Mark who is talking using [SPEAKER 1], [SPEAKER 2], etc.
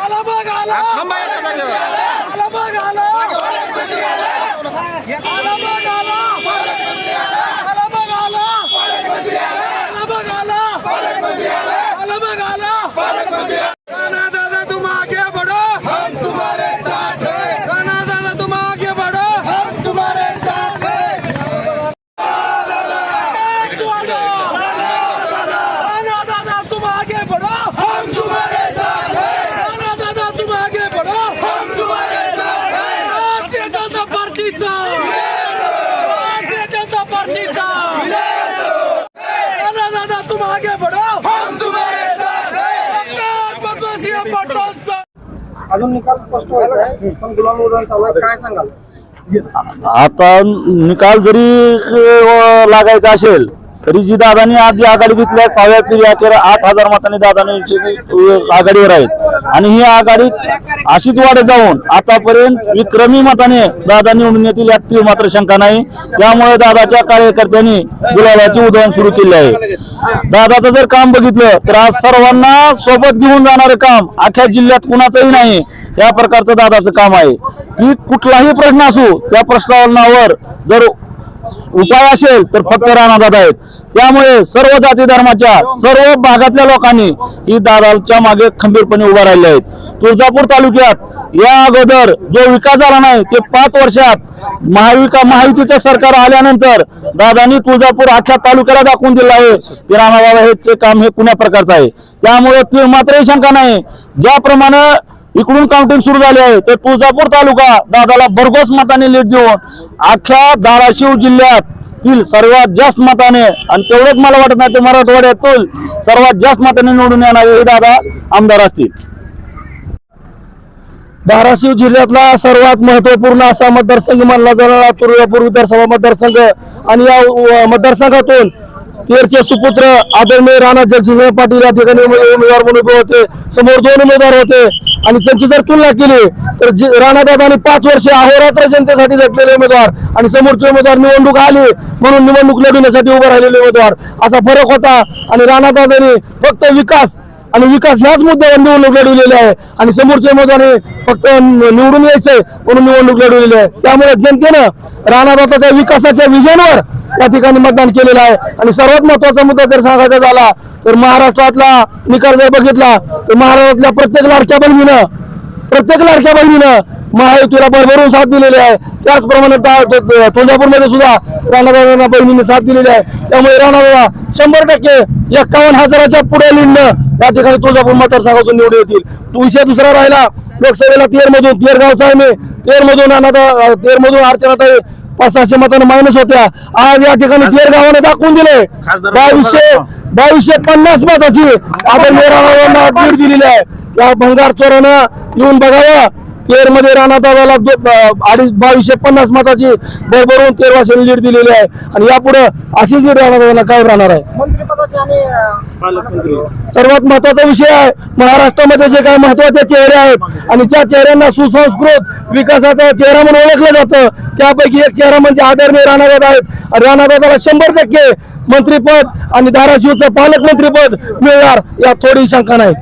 [SPEAKER 1] आला बघ आला आला बघ आला आला बघ आला आला बघ आला आला बघ आला आला बघ आला राणा दादा तुम आगे बढ़ो हम तुम्हारे साथ हैं राणा दादा तुम आगे बढ़ो हम तुम्हारे साथ हैं राणा दादा तुम आगे बढ़ो हम तुम्हारे साथ हैं राणा दादा तुम आगे बढ़ो हम तुम्हारे साथ हैं भारतीय जनता पार्टीचा भारतीय जनता पार्टीचा राणा दादा तुम आगे बढ़ो। हम तुम्हारे साथ हैं। पटोलचा
[SPEAKER 2] अजून निकाल स्पष्ट व्हायचा आहे. पण गुलाम चालू आहे. काय सांगाल?
[SPEAKER 3] आता निकाल जरी लागायचा असेल तरी जी दादानी आज जी आघाडी घेतली आहे सहाव्या पिढी अखेर आठ हजार मतांनी दादानी आघाडीवर आहेत. आणि ही आघाडी अशीच वाढत जाऊन आतापर्यंत विक्रमी मताने दादा निवडून येतील यात मात्र शंका नाही. त्यामुळे दादाच्या कार्यकर्त्यांनी गुलाबाची उधळण सुरू केली आहे. दादाचं जर काम बघितलं तर आज सर्वांना सोबत घेऊन जाणारं काम अख्ख्या जिल्ह्यात कुणाचंही नाही. या प्रकारचं दादाचं काम आहे. की कुठलाही प्रश्न असू त्या प्रश्नावर जर उपाय असेल तर फक्त राणादादा आहेत. त्यामुळे सर्व जाती धर्माच्या सर्व भागातल्या लोकांनी ही दादाच्या मागे खंबीरपणे उभा राहिले आहेत. तुळजापूर तालुक्यात या अगोदर जो विकास झाला नाही ते पाच वर्षात महाविका महायुतीचं सरकार आल्यानंतर दादांनी तुळजापूर अख्ख्या तालुक्याला दाखवून दिलं आहे की राणादादा हेचे काम हे कुण्या प्रकारचं आहे? त्यामुळे ती मात्रही शंका नाही. ज्याप्रमाणे इकडून काउंटिंग सुरू झाली आहे. तर तुळजापूर तालुका दादाला भरघोस मताने लीड देऊन अख्ख्या धाराशिव जिल्ह्यातील सर्वात जास्त मताने आणि तेवढंच मला वाटत नाही ते मराठवाड्यातील सर्वात जास्त मताने निवडून येणारे हे दादा आमदार असतील.
[SPEAKER 2] धाराशिव जिल्ह्यातला सर्वात महत्त्वपूर्ण असा मतदारसंघ मानला जाणारा तुळजापूर विधानसभा मतदारसंघ. आणि या मतदारसंघातून तेरचे सुपुत्र आदरणीय राणा जगजितसिंह पाटील या ठिकाणी उमेदवार म्हणून उभे होते. समोर दोन उमेदवार होते. आणि त्यांची जर तुलना केली तर राणादादांनी पाच वर्ष अहोरात्र जनतेसाठी झटलेले उमेदवार आणि समोरचे उमेदवार निवडणूक आली म्हणून निवडणूक लढविण्यासाठी उभे राहिलेले उमेदवार. असा फरक होता. आणि राणादादांनी फक्त विकास आणि विकास ह्याच मुद्द्यावर निवडणूक लढवलेली आहे. आणि समोरचे उमेदवार फक्त निवडून यायचंय म्हणून निवडणूक लढवलेली आहे. त्यामुळे जनतेनं राणादाताच्या विकासाच्या विजनवर या ठिकाणी मतदान केलेलं आहे. आणि सर्वात महत्त्वाचा मुद्दा जर सांगायचा झाला तर महाराष्ट्रातला निकाल जर बघितला तर महाराष्ट्रातल्या प्रत्येक लाडक्या बहिणीनं प्रत्येक लाडक्या बहिणीनं महायुतीला भरभरून साथ दिलेली आहे. त्याचप्रमाणे तुळजापूरमध्ये सुद्धा राणादादा बहिणीने साथ दिलेली आहे. त्यामुळे राणादादा शंभर टक्के एक्कावन्न हजाराच्या पुढे लिहिणं या ठिकाणी तुळजापूर मतदारसंघातून निवडून येतील. विषय दुसरा राहिला लोकसभेला तेरमधून तेर गावचा आहे मी. तेरमधून मधून तेरमधून अर्चनाताई पाच सहाशे मतांना मायनस होत्या. आज या ठिकाणी तेर गावाने दाखवून दिले. बावीसशे बावीसशे पन्नास मताची. लीड दिलेली आहे. त्या भंगार चोरानं येऊन बघावं. तेरमध्ये राणा दादाला अडीच बावीसशे पन्नास मताची भरभरून तेर वाशांनी लीड दिलेली आहे. आणि यापुढे अशीच लीड राणा दादाला काय राहणार आहे.
[SPEAKER 4] मंत्रिपदाचे आणि अं,
[SPEAKER 2] सर्वात महत्त्वाचा विषय आहे महाराष्ट्रामध्ये जे काही महत्त्वाचे चेहरे आहेत आणि ज्या चेहऱ्यांना सुसंस्कृत विकासाचा चेहरा म्हणून ओळखलं जातं. त्यापैकी एक चेहरा म्हणजे आदरणीय राणादादा आहेत. आणि राणादादाला शंभर टक्के मंत्रीपद आणि धाराशिवचं पालकमंत्रीपद मिळणार यात थोडी शंका नाही